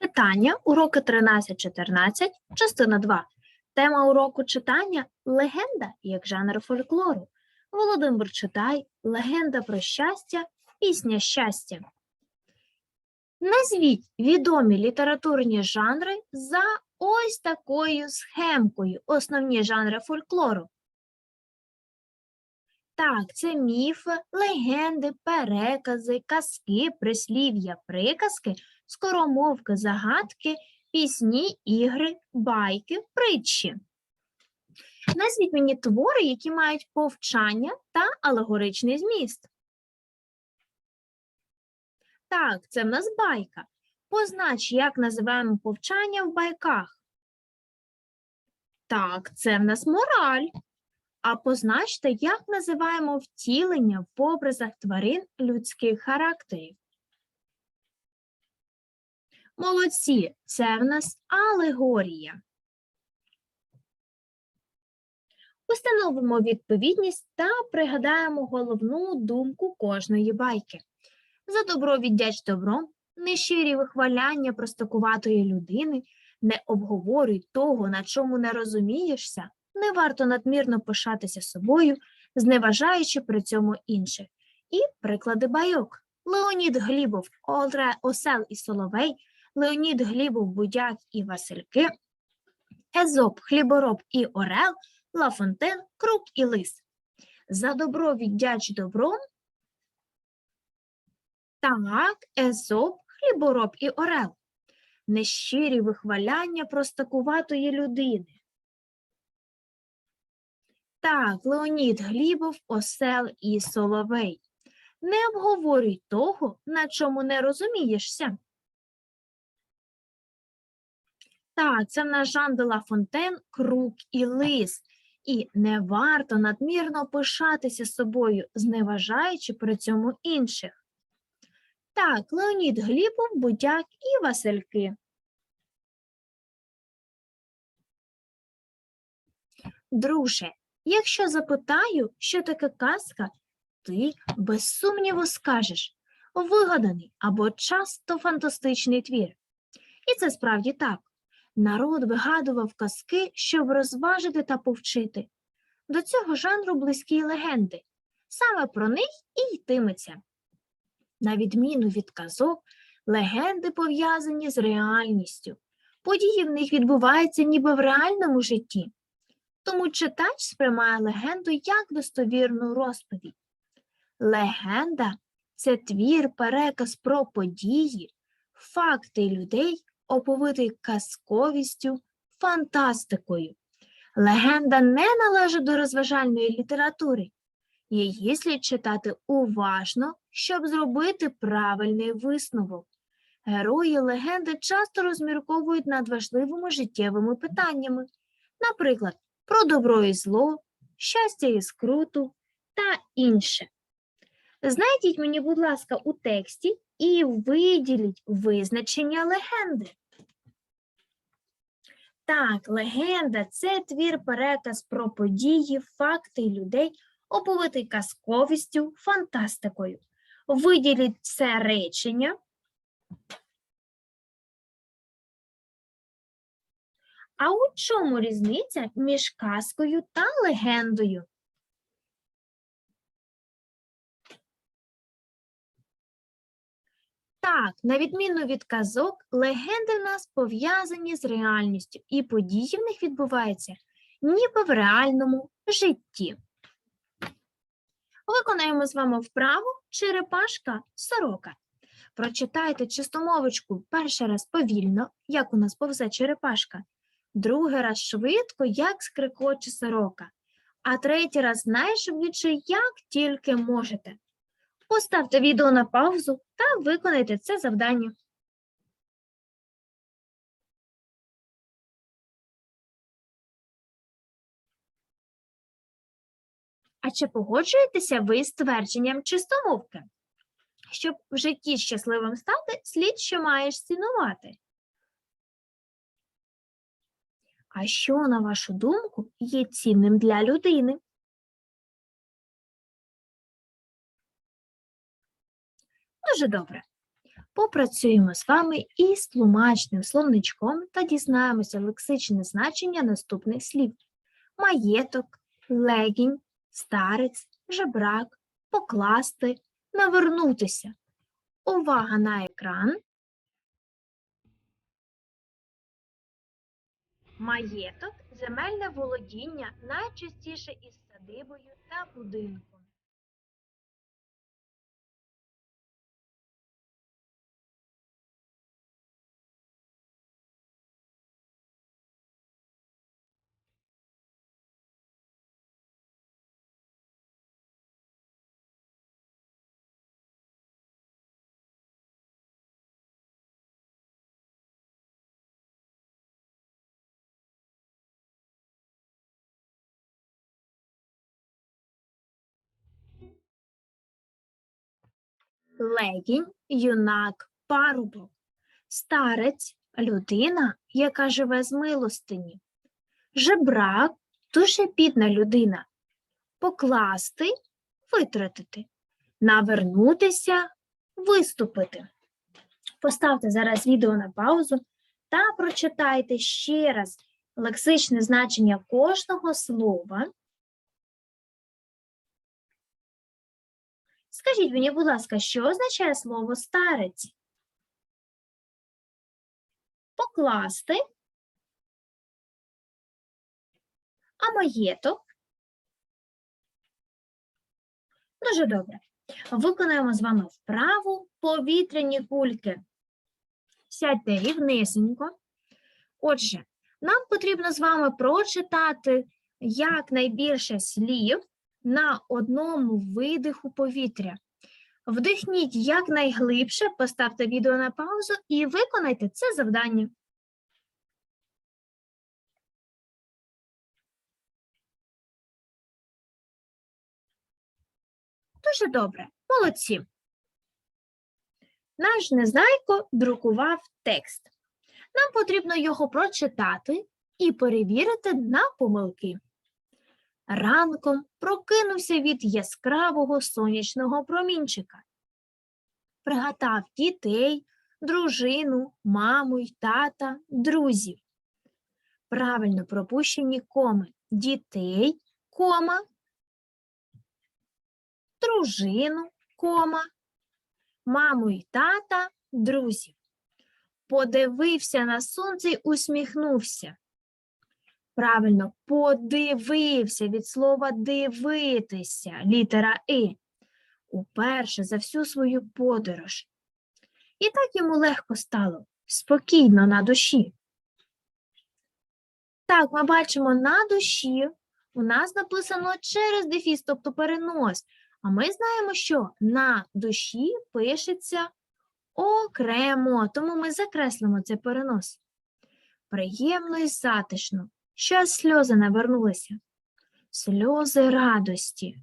Читання, уроки 13-14, частина 2. Тема уроку читання легенда як жанр фольклору. Володимир читай легенда про щастя, пісня щастя. Назвіть відомі літературні жанри за ось такою схемкою. Основні жанри фольклору. Так, це міфи, легенди, перекази, казки, прислів'я, приказки, скоромовки, загадки, пісні, ігри, байки, притчі. Назвіть мені твори, які мають повчання та алегоричний зміст. Так, це в нас байка. Познач, як називаємо повчання в байках. Так, це в нас мораль. А позначте, як називаємо втілення в образах тварин людських характерів. Молодці, це в нас алегорія. Установимо відповідність та пригадаємо головну думку кожної байки. За добро віддяч добром, нещирі вихваляння простакуватої людини, не обговорюй того, на чому не розумієшся, не варто надмірно пишатися собою, зневажаючи при цьому інших. І приклади байок. Леонід Глібов, Олре, Осел і Соловей, Леонід Глібов, Будяк і Васильки, Езоп, Хлібороб і Орел, Лафонтен, Крук і Лис. За добро віддяч добром. Так, Езоп, Хлібороб і Орел. Нещирі вихваляння простакуватої людини. Так, Леонід Глібов, Осел і Соловей. Не обговорюй того, на чому не розумієшся. Так, це в нас Жан де Ла Фонтен, Крук і Лис. І не варто надмірно пишатися собою, зневажаючи при цьому інших. Так, Леонід Глібов, Будяк і Васильки. Друже, якщо запитаю, що таке казка, ти без сумніву скажеш вигаданий або часто фантастичний твір. І це справді так. Народ вигадував казки, щоб розважити та повчити. До цього жанру близькі легенди. Саме про них і йтиметься. На відміну від казок, легенди пов'язані з реальністю. Події в них відбуваються ніби в реальному житті. Тому читач сприймає легенду як достовірну розповідь. Легенда це твір, переказ про події, факти людей, оповитий казковістю, фантастикою. Легенда не належить до розважальної літератури. Її слід читати уважно, щоб зробити правильний висновок. Герої легенди часто розмірковують над важливими життєвими питаннями, наприклад, про добро і зло, щастя і скруту та інше. Знайдіть мені, будь ласка, у тексті і виділіть визначення легенди. Так, легенда це твір переказ про події, факти і людей, оповитий казковістю, фантастикою. Виділіть це речення. А у чому різниця між казкою та легендою? Так, на відміну від казок, легенди в нас пов'язані з реальністю, і події в них відбуваються ніби в реальному житті. Виконаємо з вами вправу черепашка сорока. Прочитайте чистомовочку перший раз повільно, як у нас повзе черепашка, другий раз швидко, як скрикоче сорока, а третій раз найшвидше, як тільки можете. Поставте відео на паузу та виконайте це завдання. А чи погоджуєтеся ви з твердженням чистомовки? Щоб в житті щасливим стати, слід, що маєш цінувати. А що, на вашу думку, є цінним для людини? Дуже добре. попрацюємо з вами із тлумачним словничком та дізнаємося лексичне значення наступних слів: маєток, легінь, старець, жебрак, покласти, навернутися. Увага на екран. Маєток земельне володіння найчастіше із садибою та будинком. Легінь, юнак, парубок. Старець людина, яка живе з милостині. Жебрак дуже бідна людина. Покласти витратити. Навернутися виступити. Поставте зараз відео на паузу та прочитайте ще раз лексичне значення кожного слова. Скажіть мені, будь ласка, що означає слово старець? Покласти. А маєток? Дуже добре. Виконаємо з вами вправу повітряні кульки. Сядьте рівнесенько. Отже, нам потрібно з вами прочитати якнайбільше слів на одному видиху повітря. Вдихніть якнайглибше, поставте відео на паузу і виконайте це завдання. Дуже добре, молодці. Наш незнайко друкував текст. Нам потрібно його прочитати і перевірити на помилки. Ранком прокинувся від яскравого сонячного промінчика. Пригадав дітей, дружину, маму й тата, друзів. Правильно пропущені коми дітей, кома, дружину, кома, маму й тата, друзів. Подивився на сонце й усміхнувся. Правильно, подивився від слова дивитися, літера И, уперше за всю свою подорож. І так йому легко стало, спокійно на душі. Так, ми бачимо на душі у нас написано через дефіс, тобто перенос. А ми знаємо, що на душі пишеться окремо, тому ми закреслимо цей перенос. Приємно і затишно. Щас сльози навернулися. Сльози радості.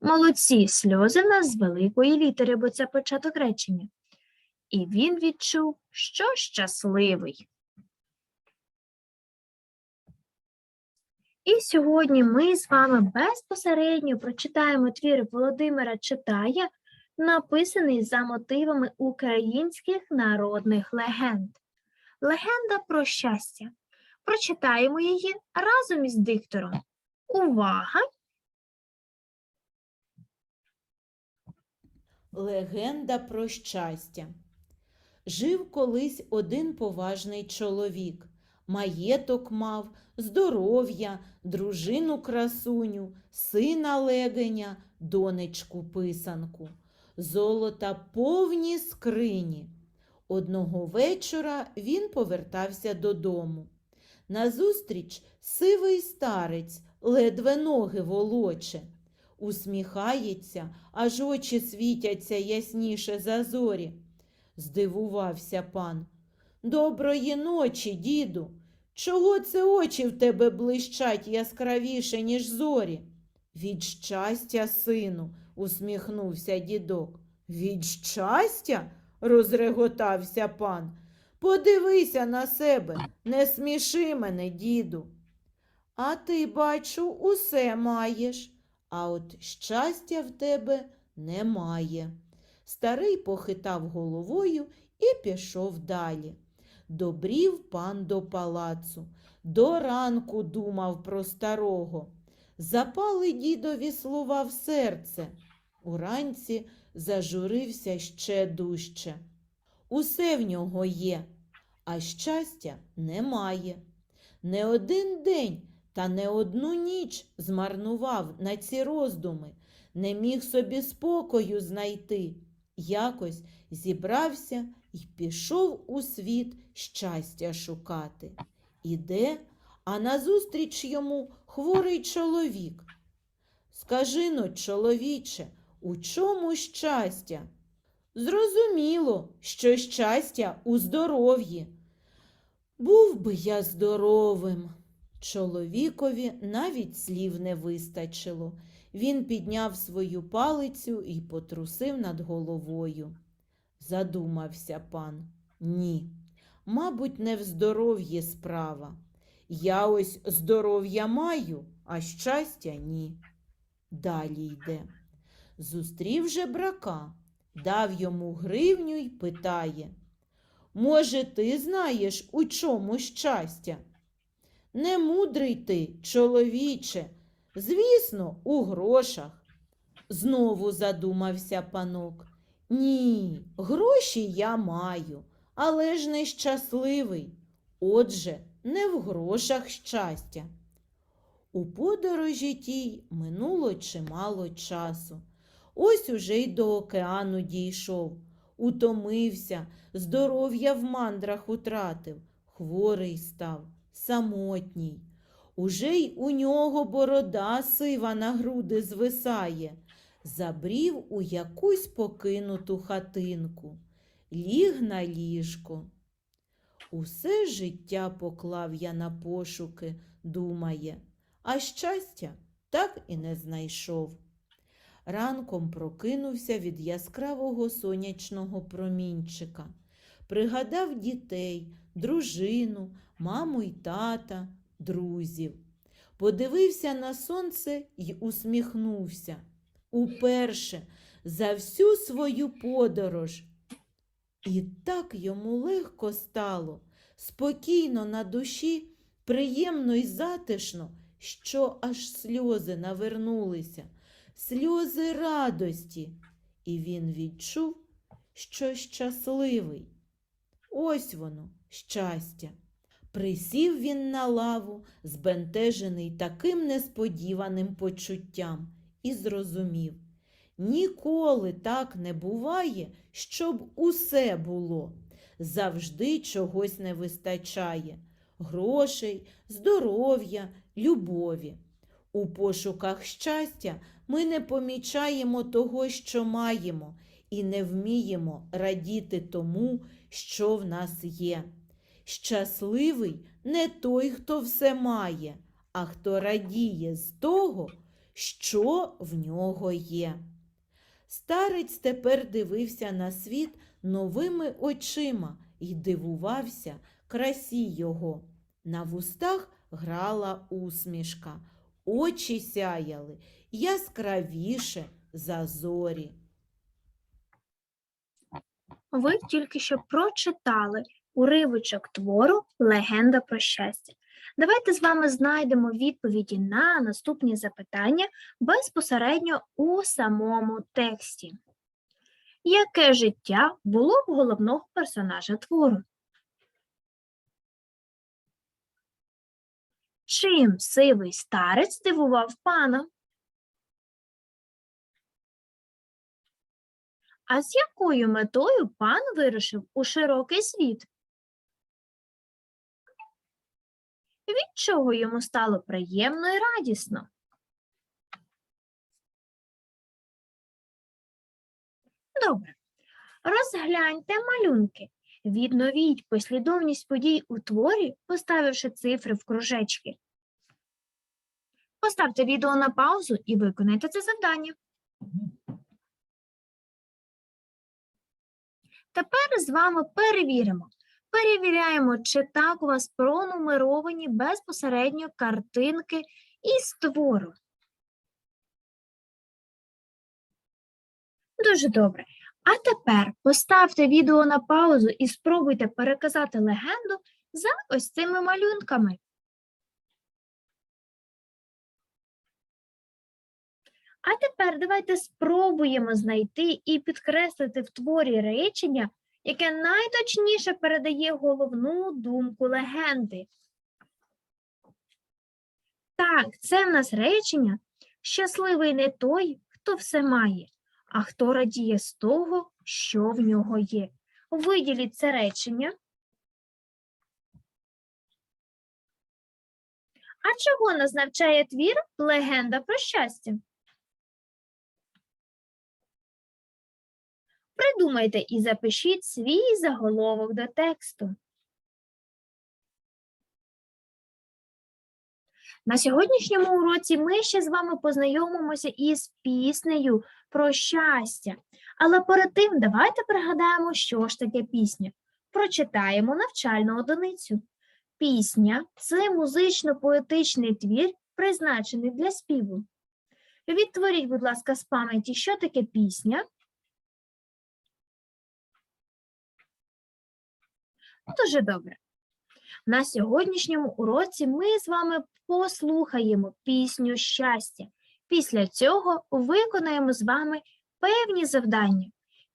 Молодці сльози нас з великої літери, бо це початок речення. І він відчув, що щасливий. І сьогодні ми з вами безпосередньо прочитаємо твір Володимира Читая, написаний за мотивами українських народних легенд. Легенда про щастя. Прочитаємо її разом із диктором. Увага! Легенда про щастя. Жив колись один поважний чоловік. Маєток мав, здоров'я, дружину красуню, сина легеня, донечку писанку. Золота повні скрині. Одного вечора він повертався додому. Назустріч сивий старець, ледве ноги волоче. Усміхається, аж очі світяться ясніше за зорі. Здивувався пан. Доброї ночі, діду. Чого це очі в тебе блищать яскравіше, ніж зорі? Від щастя, сину, усміхнувся дідок. Від щастя? розреготався пан. Подивися на себе, не сміши мене, діду. А ти, бачу, усе маєш, а от щастя в тебе немає. Старий похитав головою і пішов далі. Добрів пан до палацу, до ранку думав про старого. Запали дідові слова в серце. Уранці зажурився ще дужче. Усе в нього є, а щастя немає. Не один день та не одну ніч змарнував на ці роздуми, не міг собі спокою знайти. Якось зібрався і пішов у світ щастя шукати. Іде, а назустріч йому хворий чоловік. Скажи но, чоловіче, у чому щастя? Зрозуміло, що щастя у здоров'ї. Був би я здоровим. Чоловікові навіть слів не вистачило. Він підняв свою палицю і потрусив над головою. Задумався пан. Ні, мабуть, не в здоров'ї справа. Я ось здоров'я маю, а щастя ні. Далі йде. Зустрів жебрака, дав йому гривню й питає. Може, ти знаєш, у чому щастя? Не мудрий ти, чоловіче, звісно, у грошах. Знову задумався панок. Ні, гроші я маю, але ж не щасливий. Отже, не в грошах щастя. У подорожі тій минуло чимало часу. Ось уже й до океану дійшов, утомився, здоров'я в мандрах утратив, хворий став, самотній. Уже й у нього борода сива на груди звисає, забрів у якусь покинуту хатинку, ліг на ліжко. Усе життя поклав я на пошуки, думає, а щастя так і не знайшов. Ранком прокинувся від яскравого сонячного промінчика, пригадав дітей, дружину, маму й тата, друзів. Подивився на сонце й усміхнувся. Уперше за всю свою подорож. І так йому легко стало, спокійно на душі, приємно й затишно, що аж сльози навернулися, сльози радості, і він відчув, що щасливий. Ось воно, щастя. Присів він на лаву, збентежений таким несподіваним почуттям, і зрозумів. Ніколи так не буває, щоб усе було. Завжди чогось не вистачає грошей, здоров'я, любові. У пошуках щастя ми не помічаємо того, що маємо, і не вміємо радіти тому, що в нас є. Щасливий не той, хто все має, а хто радіє з того, що в нього є. Старець тепер дивився на світ новими очима і дивувався красі його. На вустах грала усмішка, очі сяяли яскравіше за зорі. Ви тільки що прочитали уривочок твору Легенда про щастя. Давайте з вами знайдемо відповіді на наступні запитання безпосередньо у самому тексті. Яке життя було в головного персонажа твору? Чим сивий старець дивував пана? А з якою метою пан вирушив у широкий світ? Від чого йому стало приємно і радісно? Добре. Розгляньте малюнки. Відновіть послідовність подій у творі, поставивши цифри в кружечки. Поставте відео на паузу і виконайте це завдання. Тепер з вами перевіримо. Перевіряємо, чи так у вас пронумеровані безпосередньо картинки із твору. Дуже добре. А тепер поставте відео на паузу і спробуйте переказати легенду за ось цими малюнками. А тепер давайте спробуємо знайти і підкреслити в творі речення, яке найточніше передає головну думку легенди. Так, це в нас речення щасливий не той, хто все має, а хто радіє з того, що в нього є. Виділіть це речення. А чого нас навчає твір Легенда про щастя? Придумайте і запишіть свій заголовок до тексту. На сьогоднішньому уроці ми ще з вами познайомимося із піснею про щастя. Але перед тим давайте пригадаємо, що ж таке пісня. Прочитаємо навчальну одиницю. Пісня це музично-поетичний твір, призначений для співу. Відтворіть, будь ласка, з пам'яті, що таке пісня. Дуже добре. На сьогоднішньому уроці ми з вами послухаємо пісню щастя. Після цього виконаємо з вами певні завдання.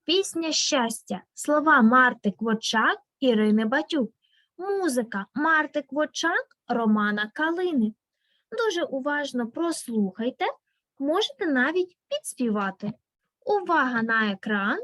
Пісня щастя, слова Марти Квочак, Ірини Батюк, музика Марти Квочак, Романа Калини. Дуже уважно прослухайте, можете навіть підспівати. Увага на екран.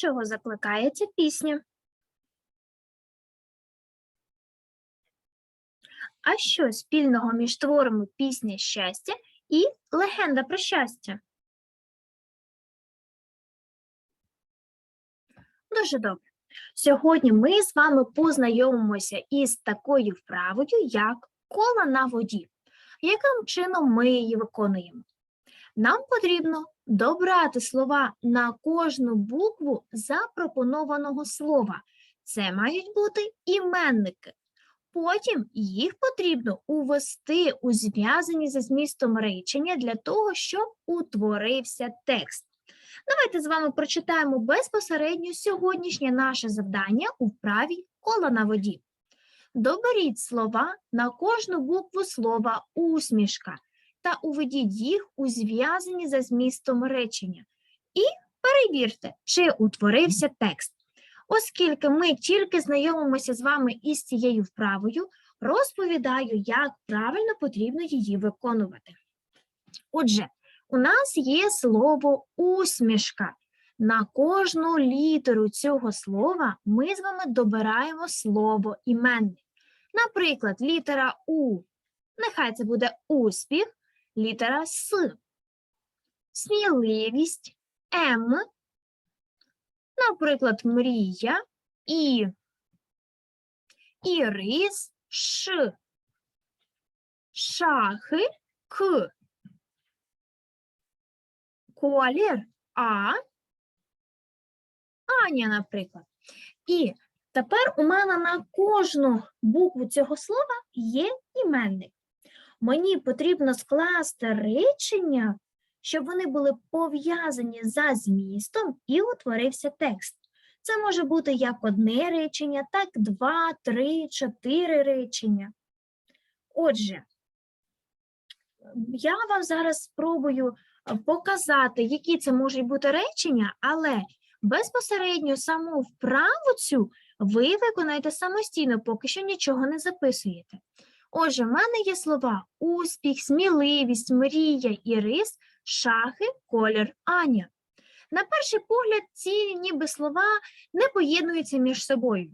Чого закликає ця пісня? А що спільного між творами пісня щастя і легенда про щастя? Дуже добре. Сьогодні ми з вами познайомимося із такою вправою, як кола на воді. Яким чином ми її виконуємо? Нам потрібно добрати слова на кожну букву запропонованого слова. Це мають бути іменники. Потім їх потрібно увести у зв'язані за змістом речення для того, щоб утворився текст. Давайте з вами прочитаємо безпосередньо сьогоднішнє наше завдання у вправі кола на воді. Доберіть слова на кожну букву слова усмішка та уведіть їх у зв'язані за змістом речення. І перевірте, чи утворився текст. Оскільки ми тільки знайомимося з вами із цією вправою, розповідаю, як правильно потрібно її виконувати. Отже, у нас є слово усмішка. На кожну літеру цього слова ми з вами добираємо слово іменник. Наприклад, літера У. Нехай це буде успіх, літера С. Сміливість М. Наприклад, мрія І. Ірис Ш. Шахи К. Колір А. Аня, наприклад. І тепер у мене на кожну букву цього слова є іменник. Мені потрібно скласти речення, щоб вони були пов'язані за змістом і утворився текст. Це може бути як одне речення, так два, три, чотири речення. Отже, я вам зараз спробую е, показати, які це можуть бути речення, але безпосередньо саму вправу цю ви виконаєте самостійно, поки що нічого не записуєте. Отже, в мене є слова успіх, сміливість, мрія, ірис, шахи, колір, Аня. На перший погляд, ці ніби слова не поєднуються між собою,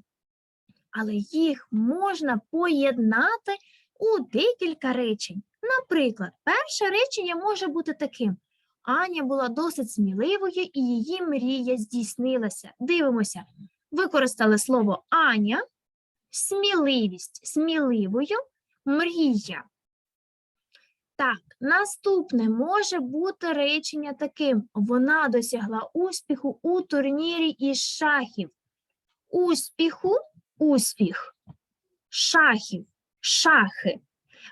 але їх можна поєднати у декілька речень. Наприклад, перше речення може бути таким: Аня була досить сміливою і її мрія здійснилася. Дивимося, використали слово Аня, сміливість сміливою, мрія. Так, наступне може бути речення таким: вона досягла успіху у турнірі із шахів. Успіху, успіх, шахів, шахи.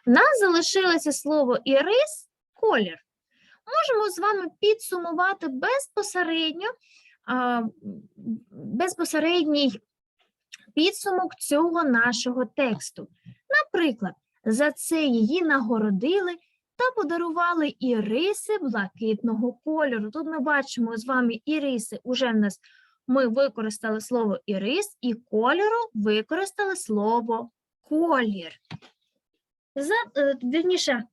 В нас залишилося слово ірис, колір. Можемо з вами підсумувати безпосередньо, безпосередній підсумок цього нашого тексту. Наприклад, за це її нагородили та подарували іриси блакитного кольору. Тут ми бачимо з вами іриси. Уже в нас ми використали слово ірис, і кольору використали слово колір. За, е, вірніше,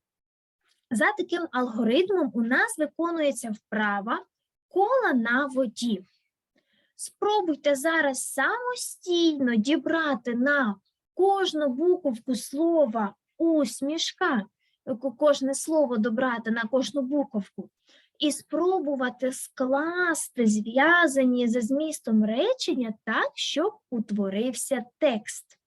за таким алгоритмом у нас виконується вправа кола на воді. Спробуйте зараз самостійно дібрати на кожну буковку слова усмішка, кожне слово добрати на кожну буковку, і спробувати скласти зв'язані за змістом речення так, щоб утворився текст.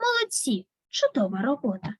Молодці, чудова робота.